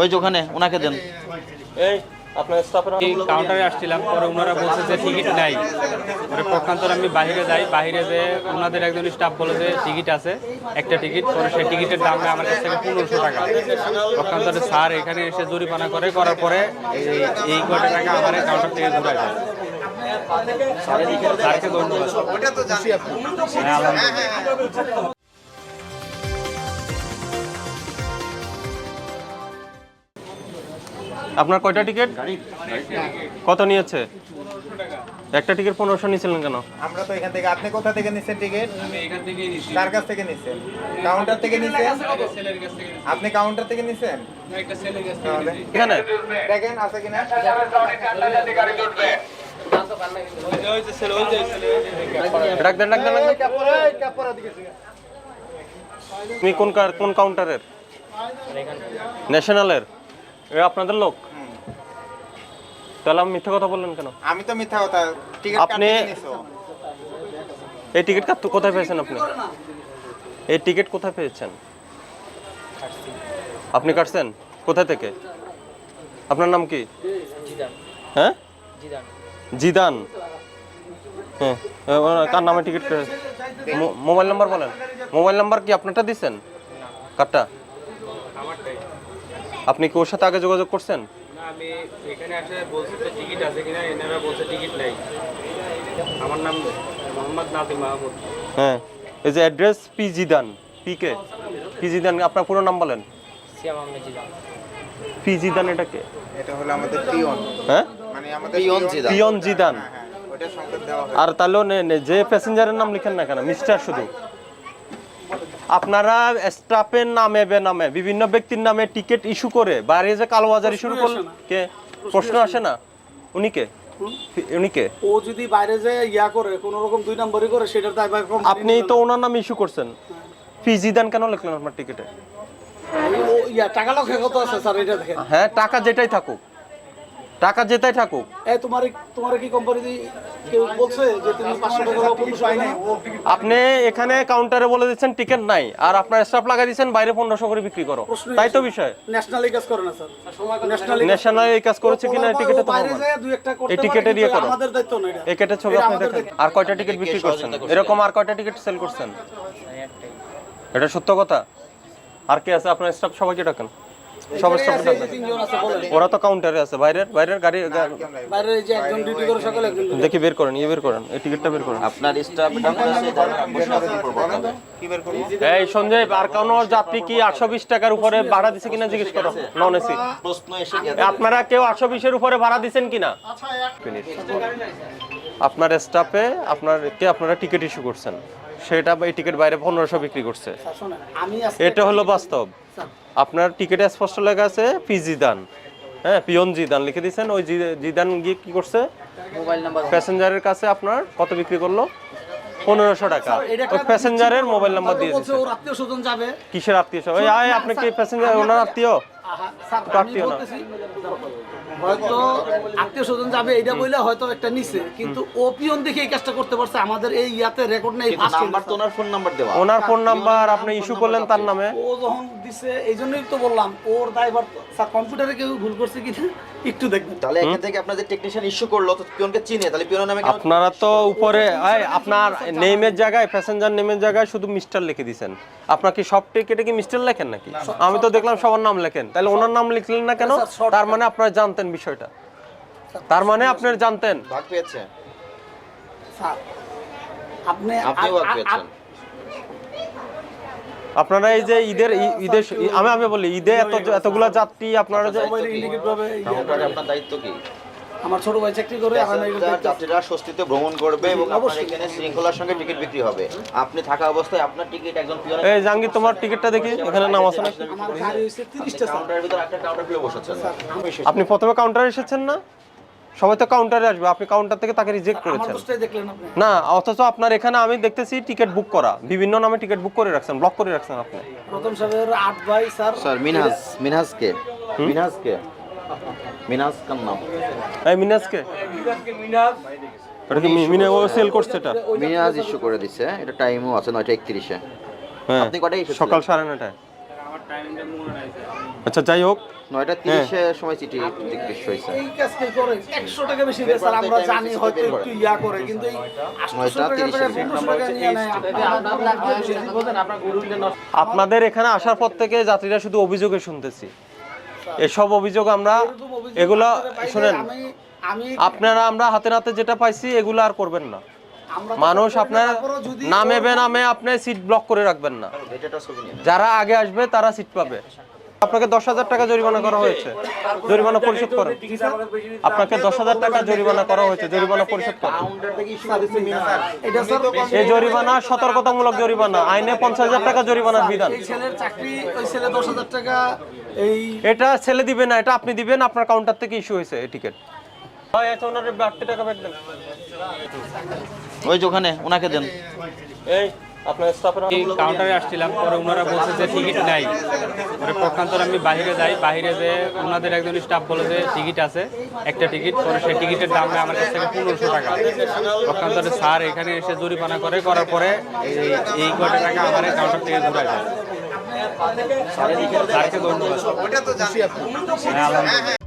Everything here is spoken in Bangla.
ওই যে ওখানে ওনাকে দেন। এই আপনার স্টাফের এই কাউন্টারে আসছিলাম পরে ওনারা বলছে যে টিকিট নাই। পরে পক্ষান্তরে আমি বাইরে যাই বাইরে যে ওনাদের একজন স্টাফ বলে যে টিকিট আছে একটা টিকিট পরে সেই টিকিটের দাম নেয় আমার কাছ থেকে পনেরোশো টাকা। পক্ষান্তরে স্যার এখানে এসে জরিমানা করে করার পরে এই এই কটা টাকা আমার কাউন্টার থেকে ঘুরাই দেয় স্যারকে ধন্যবাদ। আপনার কয়টা টিকিট? কত নিয়েছে? একটা টিকিট পনেরোশো নিয়েছিলেন কেন? আমরা তো এখান থেকে আপনি কোথা থেকে নিচ্ছেন টিকিট? আমি এখান থেকেই নিছি। কার কাছ থেকে নিচ্ছেন কাউন্টার থেকে নিচ্ছেন। আপনি কাউন্টার থেকে নিচ্ছেন এখানে? দেখেন আছে কিনা। তুমি কোন কোন কাউন্টারের ন্যাশনালের এ আপনাদের লোক? তাহলে আমি মিথ্যা কথা বললেন কেন? আমি তো মিথ্যা কথা টিকিট আপনি- এই টিকিট কাট কোথায় পেয়েছেন আপনি? এই টিকিট কোথায় পেয়েছেন? আপনি কাটছেন? কোথা থেকে? আপনার নাম কি? হ্যাঁ? জিদান। হ্যাঁ কার নামে টিকিট মোবাইল নাম্বার বলেন। মোবাইল নাম্বার কি আপনারটা দিচ্ছেন কারটা? আপনি কি ওর সাথে আগে যোগাযোগ করছেন? না, আমি এখানে আসে বলছি যে টিকিট আছে কিনা এনারা বলছে টিকিট নাই। আমার নাম মোহাম্মদ নাদিম মাহমুদ। হ্যাঁ এই যে address P Zidan P K P Zidan আপনার পুরো নাম বলেন। পি জিদান। এটা কে? এটা হলো আমাদের পিয়ন। হ্যাঁ? মানে আমাদের পিয়ন জিদা। Peon Zidane. হ্যাঁ ওটা সংকেত দেওয়া হয়। আর নে- যে প্যাসেঞ্জারের নাম লিখেন না কেন মিস্টার শুধু। আপনারা স্টাফের নামে বেনামে বিভিন্ন ব্যক্তির নামে টিকিট ইস্যু করে বাইরে যে কালোবাজারি শুরু করলেন কে? প্রশ্ন আসে না? উনি কে? উনি কে? ও যদি বাইরে যায় ইয়া করে কোনো রকম দুই নম্বরই করে সেটার দায় ভাই আপনি তো ওনার নাম ইস্যু করছেন। ফিজিদান কেন লিখলেন আপনার টিকিটে টাকা লক্ষে কত আছে স্যার এটা দেখেন। হ্যাঁ টাকা যেটাই থাকুক। টাকা যেটাই থাকুক। এই তোমার তোমার কি কোম্পানি আপনি এখানে কাউন্টারে বলে দিচ্ছেন টিকিট নাই আর আপনার স্টাফ লাগাই দিচ্ছেন বাইরে পনেরোশো করে বিক্রি করো। তাই তো বিষয়? ন্যাশনালি কাজ করে না স্যার ন্যাশনালি ন্যাশনাল এই কাজ করেছে কিনা টিকিটে তো এই পারে, টিকিটের ইয়ে করো। আমাদের দায়িত্ব না এটা। এই ছবি আপনি দেখেন আর কয়টা টিকিট বিক্রি করছেন? এরকম আর কয়টা টিকিট সেল করছেন? এটা সত্য কথা? আর কে আছে? আপনার স্টাফ সবাইকে ডাকেন। ওরা তো কাউন্টারে আছে। বাইরের বাইরের গাড়ি গা- যে একজন ডিউটি করে সকালে দেখি বের করেন ইয়ে বের করেন এই টিকিটটা বের করেন। আপনার স্টাফ এই সঞ্জয় আর কোনো যাত্রী কি আটশো বিশ টাকার উপরে ভাড়া দিছে কিনা জিজ্ঞেস করো। নন এসি প্রশ্ন এসে গেছে। আপনারা কেউ আটশো বিশের উপরে ভাড়া দিচ্ছেন কিনা? আপনার স্টাফে আপনার কে আপনারা টিকিট ইস্যু করছেন? সেটা এই টিকিট বাইরে পনেরোশো বিক্রি করছে। আজকে এটা হলো বাস্তব। আপনার টিকিটে স্পষ্ট লেখা আছে পি জিদান। হ্যাঁ পিয়ন জিদান লিখে দিয়েছেন। ওই জি- জিদান গিয়ে কি করছে? মোবাইল নাম্বার প্যাসেঞ্জারের কাছে আপনার কত বিক্রি করল? পনেরোশো টাকা। এটা ওই প্যাসেঞ্জারের মোবাইল নাম্বার দিয়ে ওর আত্মীয় স্বজন যাবে। কিসের আত্মীয় সব এই আয় আপনি কি প্যাসেঞ্জার ওনার আত্মীয়? আহা, স্যার, আমি আত্মীয় না। হয়তো আত্মীয় স্বজন যাবে এটা বইলে হয়তো একটা নিছে কিন্তু ও পিয়ন দেখে এই কাজটা করতে পারছে আমাদের এই ইয়াতে রেকর্ড নেই নাম্বার তো ওনার ফোন নাম্বার দেওয়া। ওনার ফোন নাম্বার আপনি ইস্যু করলেন তার নামে। ও যখন দিছে এই জন্যই তো বললাম ওর তো- স্যার কম্পিউটারে কেউ ভুল করছে কি একটু দেখবেন। তাহলে এখান থেকে আপনাদের টেকনিশিয়ান ইস্যু করল তো পিয়নকে চিনে তাহলে পিয়নের নামে আপনারা তো উপরে আপনার নেমের জায়গায় প্যাসেঞ্জার নেমের জায়গায় শুধু মিস্টার লিখে দিয়েছেন আপনার কি সব টিকেটে কি মিস্টার লেখেন নাকি? আমি তো দেখলাম সবার নাম লেখেন। তাহলে ওনার নাম লিখলেন না কেন? তার মানে আপনারা জানতেন বিষয়টা। তার মানে আপনার জানতেন। ভাগ পেয়েছে। স্যার আপনি আপনিও ভাগ পেয়েছেন। আপনারা এই যে ঈদের ঈদের আমি আমি বলি ঈদে এত এতগুলা যাত্রী আপনারা যে আপনার দায়িত্ব কি? আমার ছোট ভাই চাকরি করে যাত্রীরা স্বস্তিতে ভ্রমণ করবে এবং আপনার এখানে শৃঙ্খলার সঙ্গে টিকিট বিক্রি হবে। আপনি থাকা অবস্থায় আপনার টিকিট একজন পিয়নের এই জাহাঙ্গীর তোমার টিকিটটা দেখি এখানে নাম আছে আমার গাড়ি তিরিশটা স্যার কাউন্টারের ভিতরে একটা কাউন্টার খুলে বসেছেন। আপনি প্রথমে কাউন্টারে এসেছেন না? সবাই তো কাউন্টারে আসবে আপনি কাউন্টার থেকে তাকে রিজেক্ট করেছেন। দোষটাই দেখলেন আপনি। না অথচ আপনার এখানে আমি দেখতেছি টিকিট বুক করা। বিভিন্ন নামে টিকিট বুক করে রাখছেন ব্লক করে রাখছেন আপনি। প্রথম সাহেবের আট ভাই স্যার। স্যার মিনহাজ মিনহাজ কে মিনহাজ কে মিনহাজ কার নাম? এই মিনাজকে ওটা কি মি- মিনে ও সেল করছে এটা? মিনহাজ ইস্যু করে দিছে এটা টাইমও আছে নয়টা একত্রিশে। হ্যাঁ। আপনি কটায় সকাল সাড়ে নটায় আমার টাইমটা মনে নাই আচ্ছা যাই হোক। নয়টা তিরিশের সময় চিঠি হয়েছে। এই করে? একশো টাকা বেশি দেয় স্যার আমরা জানি হয়তো একটু ইয়া করে কিন্তু টাকা তিরিশ আপনাদের এখানে আসার পর থেকে যাত্রীরা শুধু অভিযোগে শুনতেছি। এসব অভিযোগ আমরা এগুলা শুনেন আমি আমি আপনারা আমরা হাতে নাতে যেটা পাইছি এগুলো আর করবেন না। মানুষ আপনার যদি নামে নামে আপনি সিট ব্লক করে রাখবেন না। যারা আগে আসবে তারা সিট পাবে। আপনাকে দশ হাজার টাকা জরিমানা করা হয়েছে। জরিমানা পরিশোধ করেন। আপনাকে দশ হাজার টাকা জরিমানা করা হয়েছে। জরিমানা পরিশোধ করেন। এই জরিমানা সতর্কতামূলক জরিমানা। আইনে পঞ্চাশ হাজার টাকা জরিমানার বিধান। এই ছেলের চাকরি ওই ছেলে দশ হাজার টাকা এই এটা ছেলে দিবে না এটা আপনি দিবেন আপনার কাউন্টার থেকে ইস্যু হয়েছে এই টিকিট হয় আচ্ছা ওনার বাড়তি টাকা ব্যাক দেন। ওই যে ওখানে ওনাকে দেন। এই কাউন্টারে আসছিলাম পরে ওনারা বলছে যে টিকিট নাই। পরে পক্ষান্তর আমি বাইরে যাই বাইরে যে ওনাদের একজন স্টাফ বলে যে টিকিট আছে একটা টিকিট পরে সেই টিকিটের দাম নেয় আমার কাছ থেকে পনেরোশো টাকা। পক্ষান্তরে স্যার এখানে এসে জরিমানা করে করার পরে এই এই কয়টা টাকা আমার কাউন্টার থেকে ঘুরায় দেয় স্যারকে ধন্যবাদ। হ্যাঁ, আলহামদুলিল্লাহ।